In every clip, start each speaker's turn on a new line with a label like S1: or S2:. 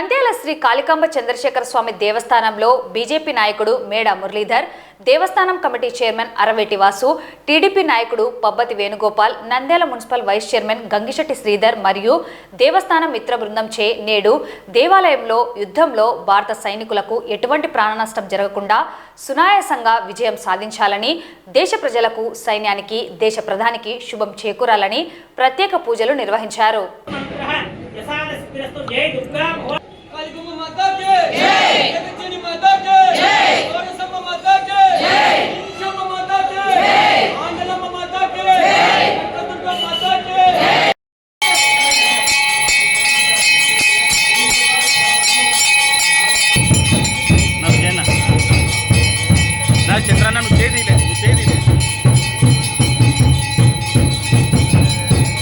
S1: నంద్యాల శ్రీ కాళికాంబ చంద్రశేఖర స్వామి దేవస్థానంలో బీజేపీ నాయకుడు మేడ మురళీధర్ దేవస్థానం committee chairman Araveti Vasu TDP నాయకుడు Pabbathi Venugopal Nandyal municipal vice chairman Gangishetti Sridhar మరియు దేవస్థానం మిత్ర బృందం చే నేడు దేవాలయంలో యుద్ధంలో భారత సైనికులకు ఎటువంటి ప్రాణనష్టం జరగకుండా సునాయాసంగా విజయం సాధించాలని దేశ ప్రజలకు సైన్యానికి దేశ ప్రధానికి శుభం చేకూరాలని ప్రత్యేక పూజలు నిర్వహించారు.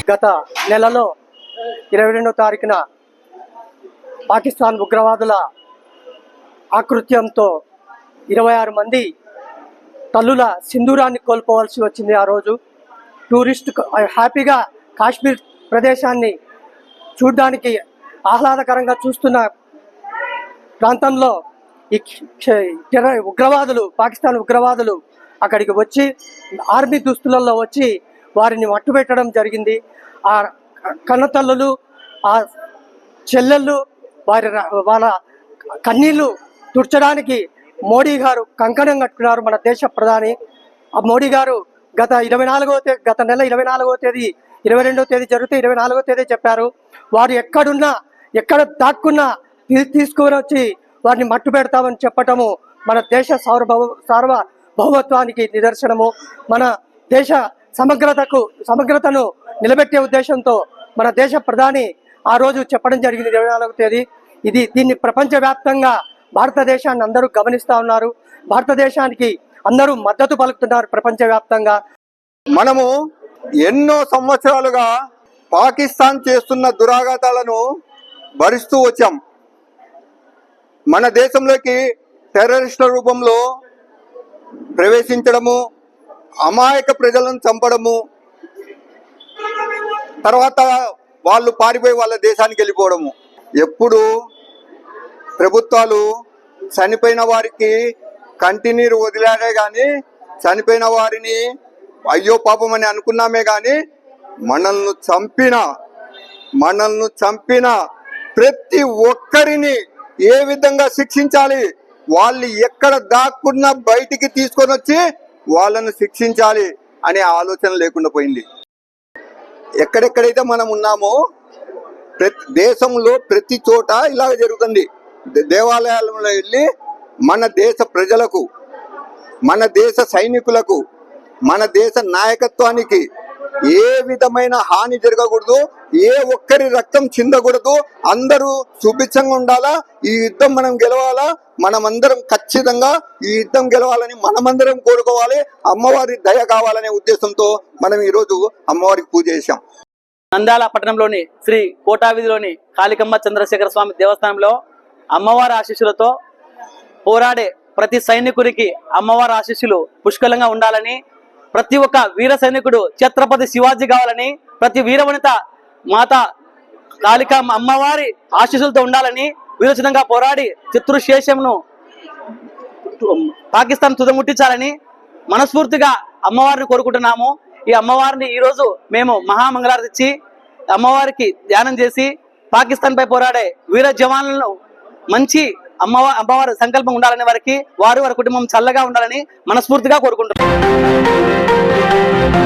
S2: గత నెలలో ఇరవై రెండో తారీఖున పాకిస్తాన్ ఉగ్రవాదుల ఆకృత్యంతో ఇరవై ఆరు మంది తల్లుల సింధూరాన్ని కోల్పోవలసి వచ్చింది ఆ రోజు. టూరిస్ట్ హ్యాపీగా కాశ్మీర్ ప్రదేశాన్ని చూడడానికి ఆహ్లాదకరంగా చూస్తున్న ప్రాంతంలో ఈ ఉగ్రవాదులు పాకిస్తాన్ ఉగ్రవాదులు అక్కడికి వచ్చి ఆర్మీ దుస్తులలో వచ్చి వారిని మట్టుపెట్టడం జరిగింది. ఆ కన్నతల్లులు ఆ చెల్లెళ్ళు వారి వాళ్ళ కన్నీళ్ళు తుడ్చడానికి మోడీ గారు కంకణం కట్టుకున్నారు మన దేశ ప్రధాని. ఆ మోడీ గారు గత ఇరవై నాలుగవ తేదీ గత నెల ఇరవై నాలుగవ తేదీ ఇరవై రెండవ తేదీ జరిగితే ఇరవై నాలుగవ తేదీ చెప్పారు. వారు ఎక్కడున్నా ఎక్కడ దాక్కున్నా తీసుకుని వచ్చి వారిని మట్టు పెడతామని చెప్పటము మన దేశ సార్వభౌ సార్వభౌమత్వానికి నిదర్శనము. మన దేశ సమగ్రతకు సమగ్రతను నిలబెట్టే ఉద్దేశంతో మన దేశ ప్రధాని ఆ రోజు చెప్పడం జరిగింది ఇరవై నాలుగవ తేదీ. ఇది దీన్ని ప్రపంచవ్యాప్తంగా భారతదేశాన్ని అందరూ గమనిస్తూ ఉన్నారు. భారతదేశానికి అందరూ మద్దతు పలుకుతున్నారు ప్రపంచవ్యాప్తంగా.
S3: మనము ఎన్నో సంవత్సరాలుగా పాకిస్తాన్ చేస్తున్న దురాఘాతాలను భరిస్తూ వచ్చాం. మన దేశంలోకి టెర్రరిస్టుల రూపంలో ప్రవేశించడము అమాయక ప్రజలను చంపడము తర్వాత వాళ్ళు పారిపోయి వాళ్ళ దేశానికి వెళ్ళిపోవడము. ఎప్పుడు ప్రభుత్వాలు చనిపోయిన వారికి కంటినీరు వదిలాడే కానీ చనిపోయిన వారిని అయ్యో పాపం అని అనుకున్నామే కానీ మనల్ని చంపిన మనల్ని చంపిన ప్రతి ఒక్కరిని ఏ విధంగా శిక్షించాలి? వాళ్ళు ఎక్కడ దాక్కున్నా బయటికి తీసుకొని వచ్చి వాళ్ళను శిక్షించాలి అనే ఆలోచన లేకుండా పోయింది. ఎక్కడెక్కడైతే మనం ఉన్నామో ప్రతి దేశంలో ప్రతి చోట ఇలాగ జరుగుతుంది. దే- దేవాలయాలలో వెళ్ళి మన దేశ ప్రజలకు మన దేశ సైనికులకు మన దేశ నాయకత్వానికి ఏ విధమైన హాని జరగకూడదు ఏ ఒక్కరి రక్తం చిందకూడదు. అందరూ సుభిక్షంగా ఉండాలా? ఈ యుద్ధం మనం గెలవాలా? మనమందరం ఖచ్చితంగా ఈ యుద్ధం గెలవాలని మనమందరం కోరుకోవాలి. అమ్మవారి దయ కావాలనే ఉద్దేశంతో మనం ఈరోజు అమ్మవారికి పూజ చేశాం.
S4: నంద్యాల పట్టణంలోని శ్రీ కోటావిధిలోని కాళికమ్మ చంద్రశేఖర స్వామి దేవస్థానంలో అమ్మవారి ఆశీస్సులతో పోరాడే ప్రతి సైనికుడికి అమ్మవారి ఆశీస్సులు పుష్కలంగా ఉండాలని ప్రతి ఒక్క వీర సైనికుడు ఛత్రపతి శివాజీ కావాలని ప్రతి వీరవనిత మాత కాళికమ్మ అమ్మవారి ఆశీస్సులతో ఉండాలని వీరోచితంగా పోరాడి చిత్తూరు శేషంను పాకిస్తాన్ తుదముట్టించాలని మనస్ఫూర్తిగా అమ్మవారిని కోరుకుంటున్నాము. ఈ అమ్మవారిని ఈరోజు మేము మహామంగళారతి ఇచ్చి అమ్మవారికి ధ్యానం చేసి పాకిస్తాన్పై పోరాడే వీర జవాన్లను మంచి అమ్మవారి అమ్మవారి సంకల్పం ఉండాలని వారికి వారు వారి కుటుంబం చల్లగా ఉండాలని మనస్ఫూర్తిగా కోరుకుంటున్నాం.